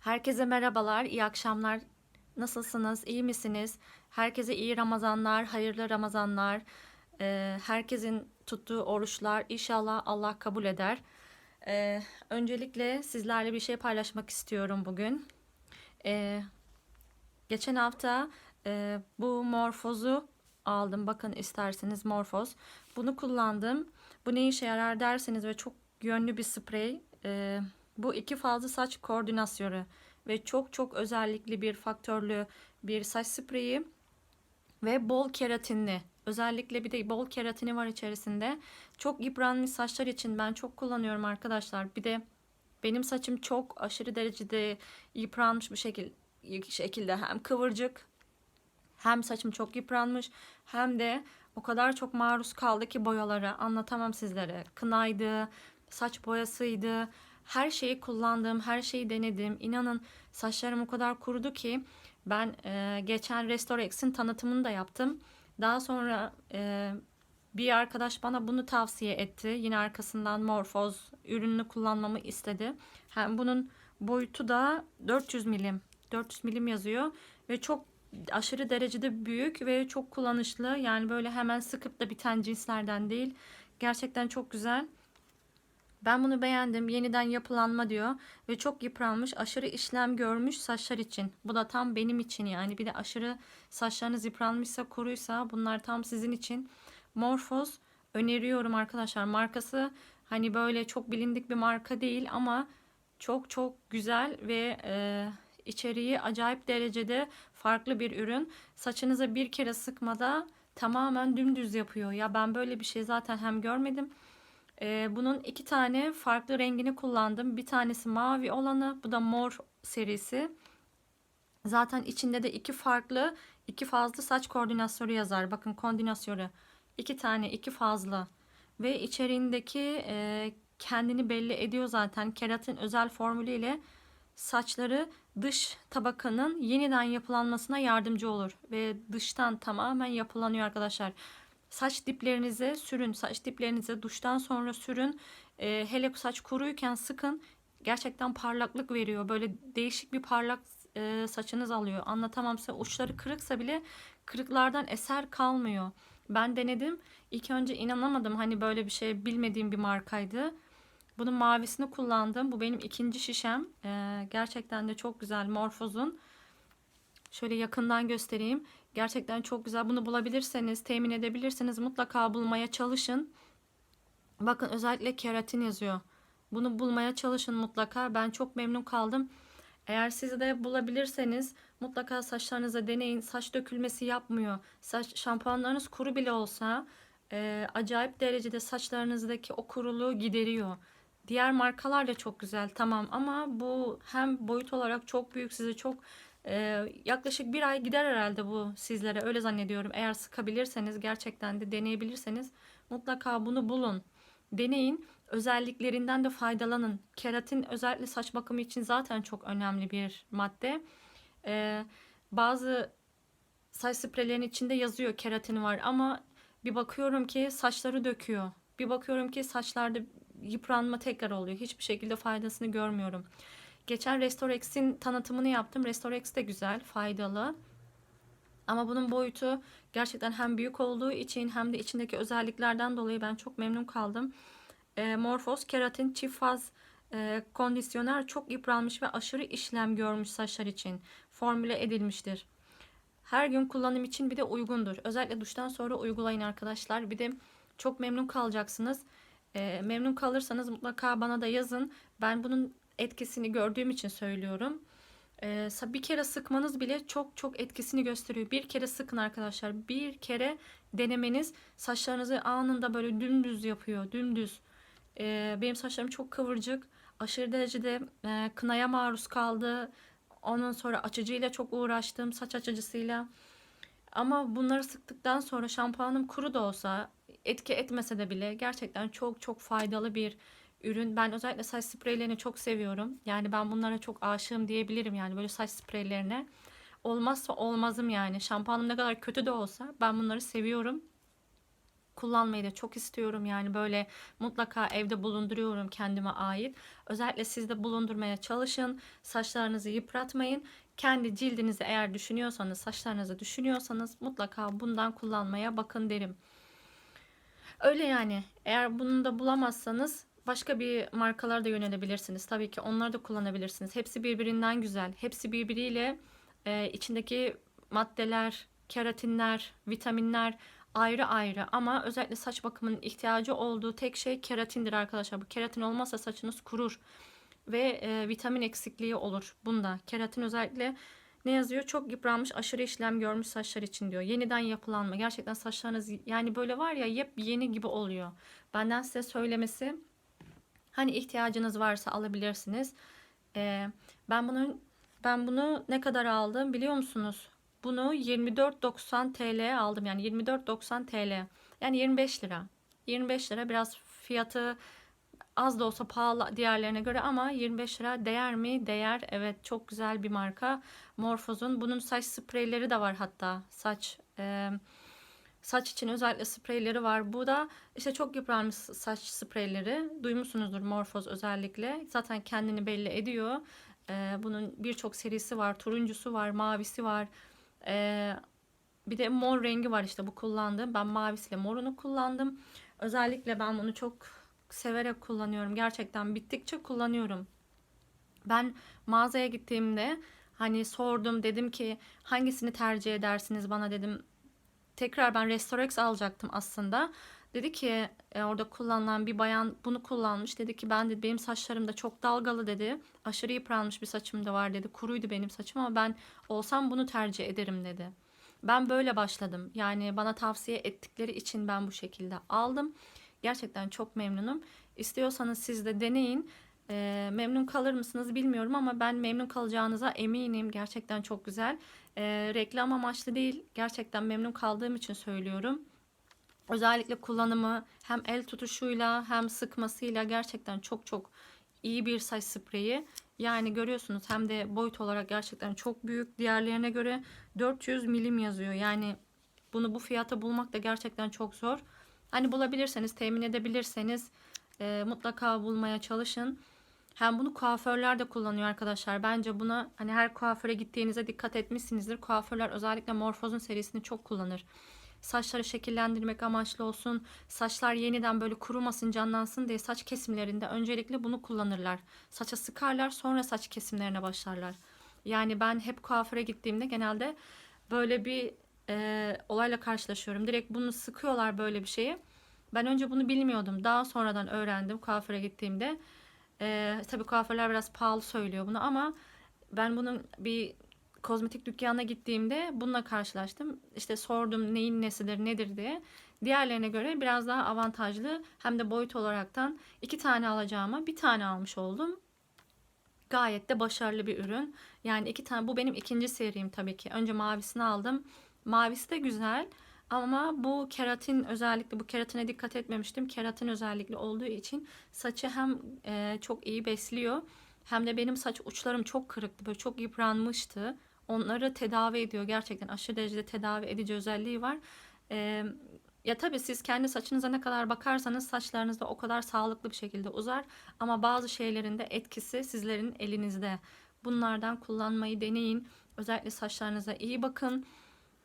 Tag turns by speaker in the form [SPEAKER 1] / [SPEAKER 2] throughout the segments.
[SPEAKER 1] Herkese merhabalar, iyi akşamlar. Nasılsınız, iyi misiniz? Herkese iyi Ramazanlar, hayırlı Ramazanlar. Ee, herkesin tuttuğu oruçlar inşallah Allah kabul eder. Ee, öncelikle sizlerle bir şey paylaşmak istiyorum bugün. Ee, geçen hafta e, bu morfozu aldım. Bakın isterseniz morfoz. Bunu kullandım. Bu ne işe yarar derseniz ve çok yönlü bir sprey. Ee, bu iki fazla saç koordinasyonu ve çok çok özellikli bir faktörlü bir saç spreyi ve bol keratinli. Özellikle bir de bol keratini var içerisinde. Çok yıpranmış saçlar için ben çok kullanıyorum arkadaşlar. Bir de benim saçım çok aşırı derecede yıpranmış bir şekil, şekilde hem kıvırcık hem saçım çok yıpranmış hem de o kadar çok maruz kaldı ki boyalara anlatamam sizlere. Kınaydı, saç boyasıydı. Her şeyi kullandım, her şeyi denedim. İnanın saçlarım o kadar kurudu ki ben e, geçen Restorex'in tanıtımını da yaptım. Daha sonra e, bir arkadaş bana bunu tavsiye etti. Yine arkasından Morphoz ürününü kullanmamı istedi. Hem bunun boyutu da 400 milim. 400 milim yazıyor ve çok aşırı derecede büyük ve çok kullanışlı. Yani böyle hemen sıkıp da biten cinslerden değil. Gerçekten çok güzel. Ben bunu beğendim. Yeniden yapılanma diyor ve çok yıpranmış, aşırı işlem görmüş saçlar için. Bu da tam benim için yani. Bir de aşırı saçlarınız yıpranmışsa, kuruysa bunlar tam sizin için. Morphoz öneriyorum arkadaşlar. Markası hani böyle çok bilindik bir marka değil ama çok çok güzel ve e, içeriği acayip derecede farklı bir ürün. Saçınıza bir kere sıkmada tamamen dümdüz yapıyor. Ya ben böyle bir şey zaten hem görmedim ee, bunun iki tane farklı rengini kullandım. Bir tanesi mavi olanı, bu da mor serisi. Zaten içinde de iki farklı, iki fazla saç koordinasyonu yazar. Bakın koordinasyonu. iki tane, iki fazla. Ve içeriğindeki e, kendini belli ediyor zaten. Keratin özel formülüyle saçları dış tabakanın yeniden yapılanmasına yardımcı olur. Ve dıştan tamamen yapılanıyor arkadaşlar. Saç diplerinize sürün. Saç diplerinize duştan sonra sürün. E, hele saç kuruyken sıkın. Gerçekten parlaklık veriyor. Böyle değişik bir parlak e, saçınız alıyor. Anlatamam size. Uçları kırıksa bile kırıklardan eser kalmıyor. Ben denedim. İlk önce inanamadım. Hani böyle bir şey bilmediğim bir markaydı. Bunun mavisini kullandım. Bu benim ikinci şişem. Ee, gerçekten de çok güzel. Morphos'un. Şöyle yakından göstereyim. Gerçekten çok güzel. Bunu bulabilirseniz, temin edebilirsiniz. Mutlaka bulmaya çalışın. Bakın özellikle keratin yazıyor. Bunu bulmaya çalışın mutlaka. Ben çok memnun kaldım. Eğer siz de bulabilirseniz mutlaka saçlarınıza deneyin. Saç dökülmesi yapmıyor. Saç şampuanlarınız kuru bile olsa e, acayip derecede saçlarınızdaki o kuruluğu gideriyor. Diğer markalar da çok güzel tamam ama bu hem boyut olarak çok büyük sizi çok ee, yaklaşık bir ay gider herhalde bu sizlere öyle zannediyorum. Eğer sıkabilirseniz gerçekten de deneyebilirseniz mutlaka bunu bulun. Deneyin. Özelliklerinden de faydalanın. Keratin özellikle saç bakımı için zaten çok önemli bir madde. Ee, bazı saç spreylerin içinde yazıyor keratin var ama bir bakıyorum ki saçları döküyor. Bir bakıyorum ki saçlarda yıpranma tekrar oluyor. Hiçbir şekilde faydasını görmüyorum. Geçen Restorex'in tanıtımını yaptım. Restorex de güzel, faydalı. Ama bunun boyutu gerçekten hem büyük olduğu için hem de içindeki özelliklerden dolayı ben çok memnun kaldım. E, Morphos keratin çift faz e, kondisyoner çok yıpranmış ve aşırı işlem görmüş saçlar için formüle edilmiştir. Her gün kullanım için bir de uygundur. Özellikle duştan sonra uygulayın arkadaşlar. Bir de çok memnun kalacaksınız. E, memnun kalırsanız mutlaka bana da yazın. Ben bunun etkisini gördüğüm için söylüyorum. Ee, bir kere sıkmanız bile çok çok etkisini gösteriyor. Bir kere sıkın arkadaşlar. Bir kere denemeniz saçlarınızı anında böyle dümdüz yapıyor. Dümdüz. Ee, benim saçlarım çok kıvırcık. Aşırı derecede e, kınaya maruz kaldı. Ondan sonra açıcıyla çok uğraştım. Saç açıcısıyla. Ama bunları sıktıktan sonra şampuanım kuru da olsa etki etmese de bile gerçekten çok çok faydalı bir ürün. Ben özellikle saç spreylerini çok seviyorum. Yani ben bunlara çok aşığım diyebilirim yani böyle saç spreylerine. Olmazsa olmazım yani. Şampuanım ne kadar kötü de olsa ben bunları seviyorum. kullanmayı da çok istiyorum. Yani böyle mutlaka evde bulunduruyorum kendime ait. Özellikle siz de bulundurmaya çalışın. Saçlarınızı yıpratmayın. Kendi cildinizi eğer düşünüyorsanız, saçlarınızı düşünüyorsanız mutlaka bundan kullanmaya bakın derim. Öyle yani. Eğer bunu da bulamazsanız başka bir markalara da yönelebilirsiniz. Tabii ki onları da kullanabilirsiniz. Hepsi birbirinden güzel. Hepsi birbiriyle e, içindeki maddeler, keratinler, vitaminler ayrı ayrı ama özellikle saç bakımının ihtiyacı olduğu tek şey keratindir arkadaşlar. Bu keratin olmazsa saçınız kurur ve e, vitamin eksikliği olur bunda. Keratin özellikle ne yazıyor? Çok yıpranmış, aşırı işlem görmüş saçlar için diyor. Yeniden yapılanma. Gerçekten saçlarınız yani böyle var ya yepyeni gibi oluyor. Benden size söylemesi hani ihtiyacınız varsa alabilirsiniz. Ee, ben bunu ben bunu ne kadar aldım biliyor musunuz? Bunu 24.90 TL aldım. Yani 24.90 TL. Yani 25 lira. 25 lira biraz fiyatı az da olsa pahalı diğerlerine göre ama 25 lira değer mi? Değer. Evet çok güzel bir marka. Morphos'un. Bunun saç spreyleri de var hatta. Saç e, saç için özellikle spreyleri var. Bu da işte çok yıpranmış saç spreyleri. Duymuşsunuzdur Morphos özellikle. Zaten kendini belli ediyor. E, bunun birçok serisi var. Turuncusu var, mavisi var. E, bir de mor rengi var işte bu kullandığım. Ben mavisiyle morunu kullandım. Özellikle ben bunu çok severek kullanıyorum. Gerçekten bittikçe kullanıyorum. Ben mağazaya gittiğimde hani sordum dedim ki hangisini tercih edersiniz bana dedim. Tekrar ben Restorex alacaktım aslında. Dedi ki e, orada kullanılan bir bayan bunu kullanmış. Dedi ki ben de benim saçlarım da çok dalgalı dedi. Aşırı yıpranmış bir saçım da var dedi. Kuruydu benim saçım ama ben olsam bunu tercih ederim dedi. Ben böyle başladım. Yani bana tavsiye ettikleri için ben bu şekilde aldım. Gerçekten çok memnunum. İstiyorsanız siz de deneyin. E, memnun kalır mısınız bilmiyorum ama ben memnun kalacağınıza eminim. Gerçekten çok güzel. E, reklam amaçlı değil. Gerçekten memnun kaldığım için söylüyorum. Özellikle kullanımı hem el tutuşuyla hem sıkmasıyla gerçekten çok çok iyi bir saç spreyi. Yani görüyorsunuz hem de boyut olarak gerçekten çok büyük. Diğerlerine göre 400 milim yazıyor. Yani bunu bu fiyata bulmak da gerçekten çok zor. Hani bulabilirseniz, temin edebilirseniz e, mutlaka bulmaya çalışın. Hem bunu kuaförler de kullanıyor arkadaşlar. Bence buna hani her kuaföre gittiğinize dikkat etmişsinizdir. Kuaförler özellikle Morphos'un serisini çok kullanır. Saçları şekillendirmek amaçlı olsun. Saçlar yeniden böyle kurumasın, canlansın diye saç kesimlerinde öncelikle bunu kullanırlar. Saça sıkarlar, sonra saç kesimlerine başlarlar. Yani ben hep kuaföre gittiğimde genelde böyle bir e, olayla karşılaşıyorum. Direkt bunu sıkıyorlar böyle bir şeyi. Ben önce bunu bilmiyordum. Daha sonradan öğrendim kuaföre gittiğimde. E, tabii kuaförler biraz pahalı söylüyor bunu ama ben bunun bir kozmetik dükkanına gittiğimde bununla karşılaştım. İşte sordum neyin nesidir nedir diye. Diğerlerine göre biraz daha avantajlı hem de boyut olaraktan iki tane alacağıma bir tane almış oldum. Gayet de başarılı bir ürün. Yani iki tane bu benim ikinci serim tabii ki. Önce mavisini aldım. Mavisi de güzel. Ama bu keratin özellikle bu keratine dikkat etmemiştim. Keratin özellikle olduğu için saçı hem e, çok iyi besliyor hem de benim saç uçlarım çok kırıktı. Böyle çok yıpranmıştı. Onları tedavi ediyor. Gerçekten aşırı derecede tedavi edici özelliği var. E, ya tabii siz kendi saçınıza ne kadar bakarsanız saçlarınız da o kadar sağlıklı bir şekilde uzar. Ama bazı şeylerin de etkisi sizlerin elinizde. Bunlardan kullanmayı deneyin. Özellikle saçlarınıza iyi bakın.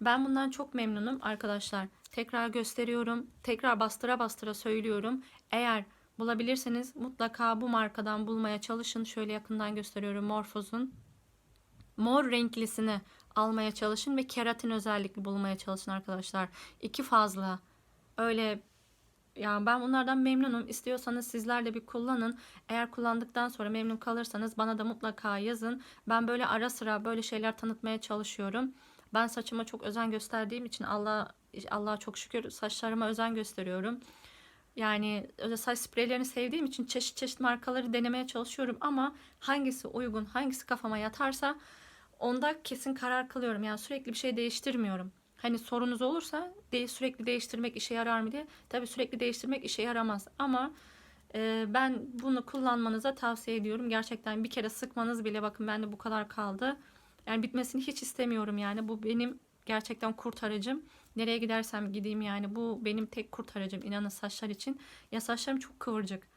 [SPEAKER 1] Ben bundan çok memnunum arkadaşlar. Tekrar gösteriyorum. Tekrar bastıra bastıra söylüyorum. Eğer bulabilirseniz mutlaka bu markadan bulmaya çalışın. Şöyle yakından gösteriyorum Morphos'un. Mor renklisini almaya çalışın ve keratin özellikle bulmaya çalışın arkadaşlar. İki fazla. Öyle yani ben bunlardan memnunum. İstiyorsanız sizler de bir kullanın. Eğer kullandıktan sonra memnun kalırsanız bana da mutlaka yazın. Ben böyle ara sıra böyle şeyler tanıtmaya çalışıyorum. Ben saçıma çok özen gösterdiğim için Allah Allah'a çok şükür saçlarıma özen gösteriyorum. Yani öyle saç spreylerini sevdiğim için çeşit çeşit markaları denemeye çalışıyorum ama hangisi uygun, hangisi kafama yatarsa onda kesin karar kılıyorum. Yani sürekli bir şey değiştirmiyorum. Hani sorunuz olursa de, sürekli değiştirmek işe yarar mı diye. Tabii sürekli değiştirmek işe yaramaz ama e, ben bunu kullanmanıza tavsiye ediyorum. Gerçekten bir kere sıkmanız bile bakın bende bu kadar kaldı. Yani bitmesini hiç istemiyorum yani. Bu benim gerçekten kurtarıcım. Nereye gidersem gideyim yani bu benim tek kurtarıcım inanın saçlar için. Ya saçlarım çok kıvırcık.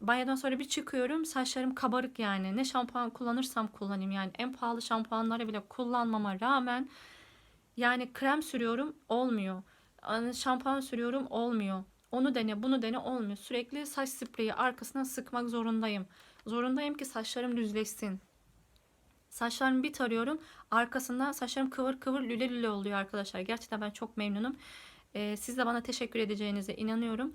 [SPEAKER 1] Banyodan sonra bir çıkıyorum saçlarım kabarık yani. Ne şampuan kullanırsam kullanayım yani. En pahalı şampuanları bile kullanmama rağmen yani krem sürüyorum olmuyor. Şampuan sürüyorum olmuyor. Onu dene bunu dene olmuyor. Sürekli saç spreyi arkasına sıkmak zorundayım. Zorundayım ki saçlarım düzleşsin. Saçlarımı bir tarıyorum. Arkasından saçlarım kıvır kıvır lüle lüle oluyor arkadaşlar. Gerçekten ben çok memnunum. Ee, siz de bana teşekkür edeceğinize inanıyorum.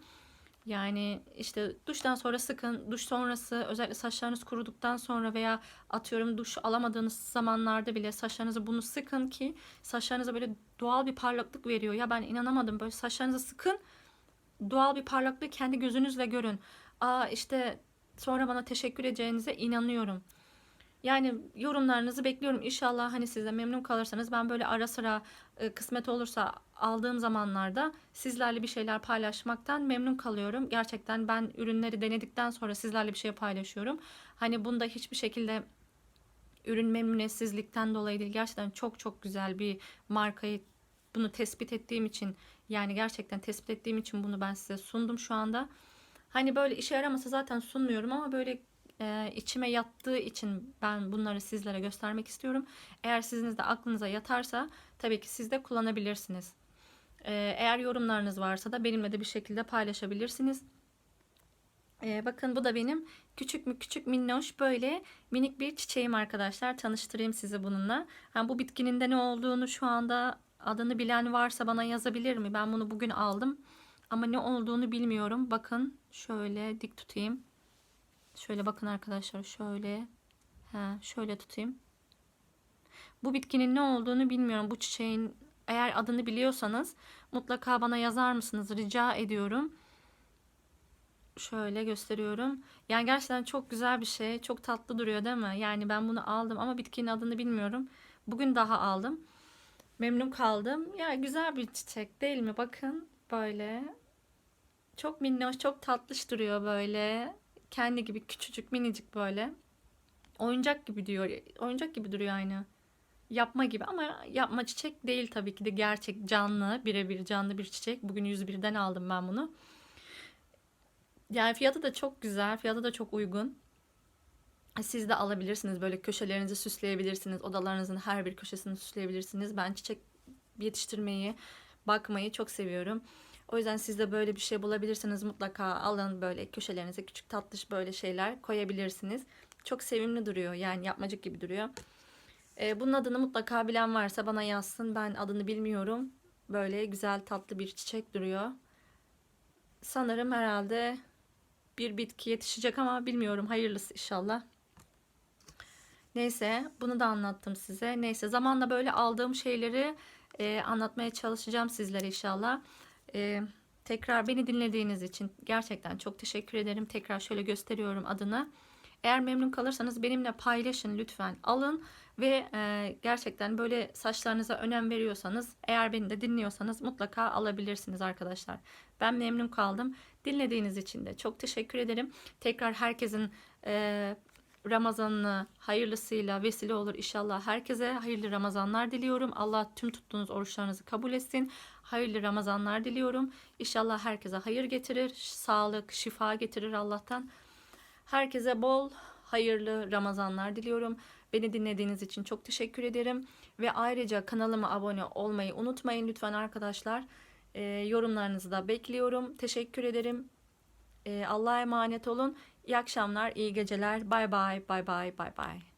[SPEAKER 1] Yani işte duştan sonra sıkın. Duş sonrası özellikle saçlarınız kuruduktan sonra veya atıyorum duş alamadığınız zamanlarda bile saçlarınıza bunu sıkın ki saçlarınıza böyle doğal bir parlaklık veriyor. Ya ben inanamadım. Böyle saçlarınızı sıkın. Doğal bir parlaklığı kendi gözünüzle görün. Aa işte sonra bana teşekkür edeceğinize inanıyorum. Yani yorumlarınızı bekliyorum. İnşallah hani siz de memnun kalırsanız ben böyle ara sıra e, kısmet olursa aldığım zamanlarda sizlerle bir şeyler paylaşmaktan memnun kalıyorum. Gerçekten ben ürünleri denedikten sonra sizlerle bir şey paylaşıyorum. Hani bunda hiçbir şekilde ürün memnuniyetsizlikten dolayı değil. Gerçekten çok çok güzel bir markayı bunu tespit ettiğim için yani gerçekten tespit ettiğim için bunu ben size sundum şu anda. Hani böyle işe yaramasa zaten sunmuyorum ama böyle e, içime yattığı için ben bunları sizlere göstermek istiyorum. Eğer sizin de aklınıza yatarsa tabii ki siz de kullanabilirsiniz. E, eğer yorumlarınız varsa da benimle de bir şekilde paylaşabilirsiniz. E, bakın bu da benim küçük mü küçük minnoş böyle minik bir çiçeğim arkadaşlar. Tanıştırayım sizi bununla. Ha, bu bitkinin de ne olduğunu şu anda adını bilen varsa bana yazabilir mi? Ben bunu bugün aldım. Ama ne olduğunu bilmiyorum. Bakın şöyle dik tutayım. Şöyle bakın arkadaşlar şöyle. Ha, şöyle tutayım. Bu bitkinin ne olduğunu bilmiyorum. Bu çiçeğin eğer adını biliyorsanız mutlaka bana yazar mısınız? Rica ediyorum. Şöyle gösteriyorum. Yani gerçekten çok güzel bir şey. Çok tatlı duruyor değil mi? Yani ben bunu aldım ama bitkinin adını bilmiyorum. Bugün daha aldım. Memnun kaldım. Ya güzel bir çiçek değil mi? Bakın böyle. Çok minnoş, çok tatlış duruyor böyle. Kendi gibi küçücük, minicik böyle. Oyuncak gibi diyor. Oyuncak gibi duruyor aynı. Yapma gibi ama yapma çiçek değil tabii ki de gerçek canlı, birebir canlı bir çiçek. Bugün 101'den aldım ben bunu. Yani fiyatı da çok güzel, fiyatı da çok uygun. Siz de alabilirsiniz böyle köşelerinizi süsleyebilirsiniz. Odalarınızın her bir köşesini süsleyebilirsiniz. Ben çiçek yetiştirmeyi, bakmayı çok seviyorum. O yüzden siz de böyle bir şey bulabilirsiniz. Mutlaka alın böyle köşelerinize küçük tatlış böyle şeyler koyabilirsiniz. Çok sevimli duruyor. Yani yapmacık gibi duruyor. Ee, bunun adını mutlaka bilen varsa bana yazsın. Ben adını bilmiyorum. Böyle güzel tatlı bir çiçek duruyor. Sanırım herhalde bir bitki yetişecek ama bilmiyorum. Hayırlısı inşallah. Neyse bunu da anlattım size. Neyse zamanla böyle aldığım şeyleri e, anlatmaya çalışacağım sizlere inşallah. E, tekrar beni dinlediğiniz için gerçekten çok teşekkür ederim. Tekrar şöyle gösteriyorum adını. Eğer memnun kalırsanız benimle paylaşın lütfen alın ve e, gerçekten böyle saçlarınıza önem veriyorsanız eğer beni de dinliyorsanız mutlaka alabilirsiniz arkadaşlar. Ben memnun kaldım. Dinlediğiniz için de çok teşekkür ederim. Tekrar herkesin e, Ramazanını hayırlısıyla vesile olur inşallah. Herkese hayırlı Ramazanlar diliyorum. Allah tüm tuttuğunuz oruçlarınızı kabul etsin. Hayırlı Ramazanlar diliyorum. İnşallah herkese hayır getirir, sağlık, şifa getirir Allah'tan. Herkese bol hayırlı Ramazanlar diliyorum. Beni dinlediğiniz için çok teşekkür ederim. Ve ayrıca kanalıma abone olmayı unutmayın lütfen arkadaşlar. E, yorumlarınızı da bekliyorum. Teşekkür ederim. E, Allah'a emanet olun. İyi akşamlar, iyi geceler. Bay bay, bay bay, bay bay.